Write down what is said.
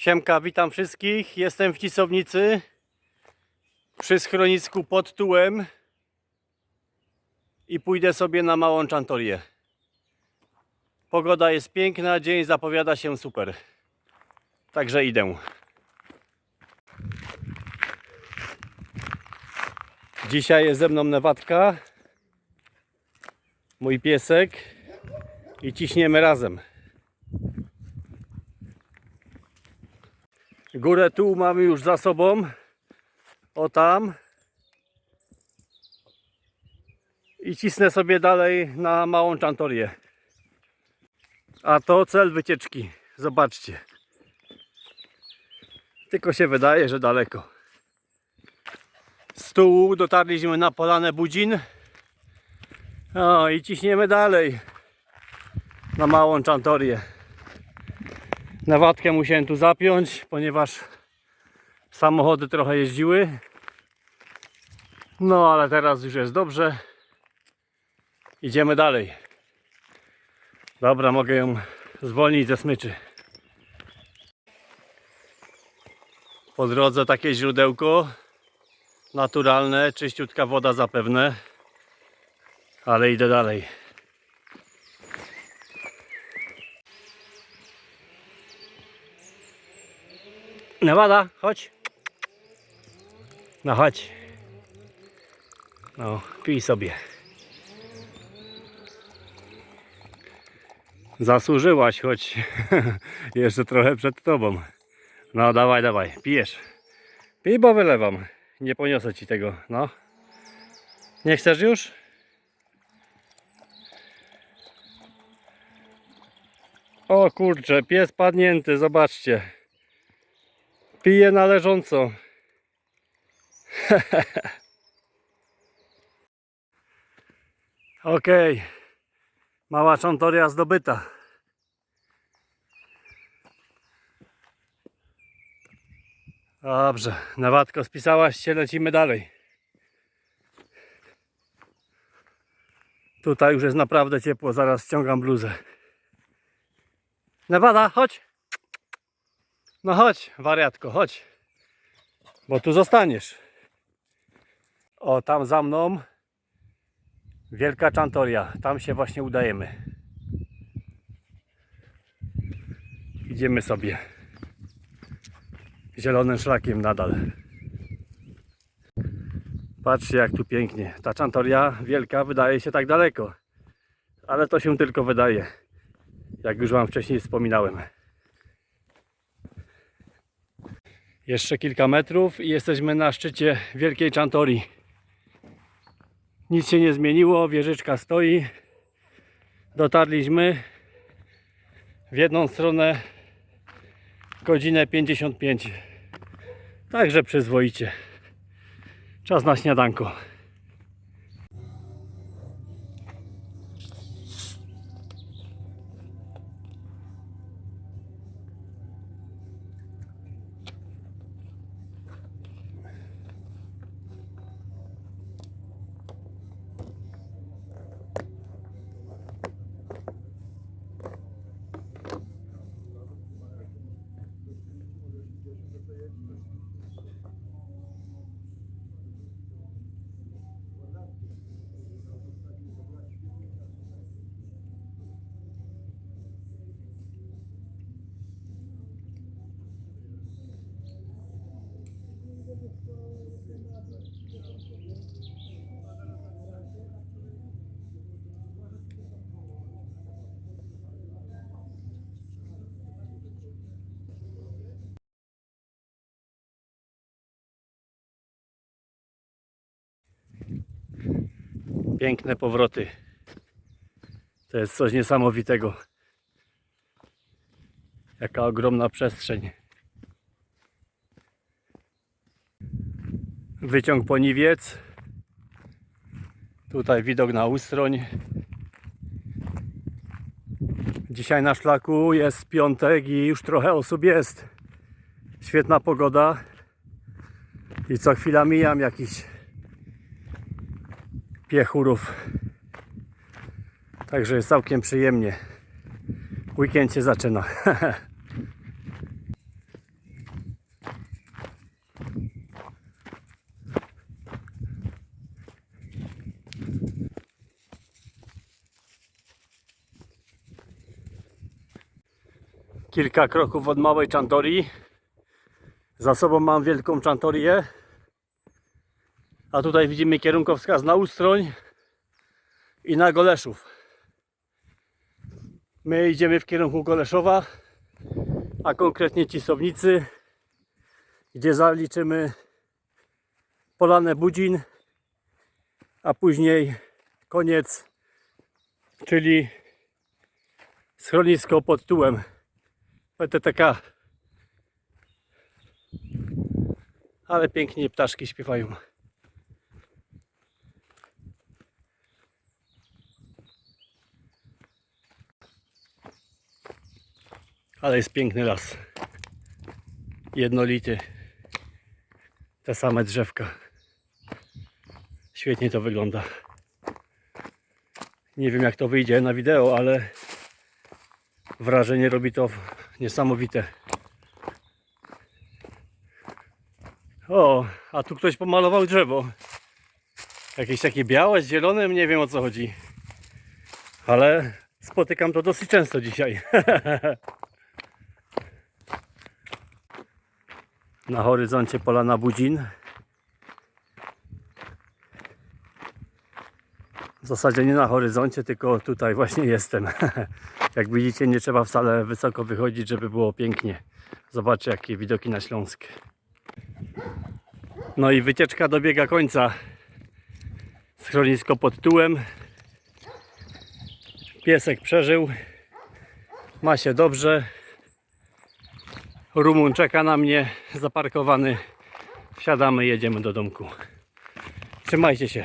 Siemka, witam wszystkich. Jestem w Cisownicy przy schronisku pod Tułem i pójdę sobie na małą czantorię. Pogoda jest piękna, dzień zapowiada się super. Także idę. Dzisiaj jest ze mną Newatka, mój piesek i ciśniemy razem. Górę tu mamy już za sobą. O tam. I cisnę sobie dalej na małą czantorię. A to cel wycieczki. Zobaczcie. Tylko się wydaje, że daleko. Z tyłu dotarliśmy na polanę Budzin. O i ciśniemy dalej na małą czantorię. Na watkę musiałem tu zapiąć, ponieważ samochody trochę jeździły. No ale teraz już jest dobrze. Idziemy dalej. Dobra, mogę ją zwolnić ze smyczy. Po drodze takie źródełko. Naturalne, czyściutka woda zapewne. Ale idę dalej. Nawada, chodź. No chodź. No, pij sobie. Zasłużyłaś, choć jeszcze trochę przed tobą. No dawaj, dawaj, pijesz. Pij, bo wylewam. Nie poniosę ci tego, no. Nie chcesz już? O kurczę, pies padnięty, zobaczcie. Pije należąco. Okej. Mała czontoria zdobyta. Dobrze, Nawatko spisałaś się, lecimy dalej. Tutaj już jest naprawdę ciepło, zaraz ściągam bluzę. Nawada, chodź. No chodź, wariatko, chodź. Bo tu zostaniesz. O, tam za mną Wielka Czantoria. Tam się właśnie udajemy. Idziemy sobie zielonym szlakiem nadal. Patrzcie jak tu pięknie. Ta Czantoria wielka wydaje się tak daleko. Ale to się tylko wydaje. Jak już Wam wcześniej wspominałem. Jeszcze kilka metrów i jesteśmy na szczycie Wielkiej Czantorii. Nic się nie zmieniło, wieżyczka stoi. Dotarliśmy w jedną stronę godzinę 55. Także przyzwoicie. Czas na śniadanko. Piękne powroty. To jest coś niesamowitego. Jaka ogromna przestrzeń. Wyciąg Poniwiec. Tutaj widok na Ustroń. Dzisiaj na szlaku jest piątek i już trochę osób jest. Świetna pogoda. I co chwila mijam jakiś piechurów. Także jest całkiem przyjemnie. Weekend się zaczyna. kilka kroków od małej Czantorii. Za sobą mam wielką Czantorię. A tutaj widzimy kierunkowskaz na Ustroń i na Goleszów. My idziemy w kierunku Goleszowa, a konkretnie Cisownicy, gdzie zaliczymy Polanę Budzin, a później koniec, czyli schronisko pod tyłem PTTK. Ale pięknie ptaszki śpiewają. Ale jest piękny las. Jednolity. Te same drzewka. Świetnie to wygląda. Nie wiem jak to wyjdzie na wideo, ale wrażenie robi to niesamowite. O, a tu ktoś pomalował drzewo. Jakieś takie białe z zielonym, nie wiem o co chodzi. Ale spotykam to dosyć często dzisiaj. Na horyzoncie Polana Budzin. W zasadzie nie na horyzoncie, tylko tutaj właśnie jestem. Jak widzicie, nie trzeba wcale wysoko wychodzić, żeby było pięknie. Zobaczcie, jakie widoki na Śląsk. No i wycieczka dobiega końca. Schronisko pod tyłem. Piesek przeżył. Ma się dobrze. Rumun czeka na mnie zaparkowany. Wsiadamy, jedziemy do domku. Trzymajcie się.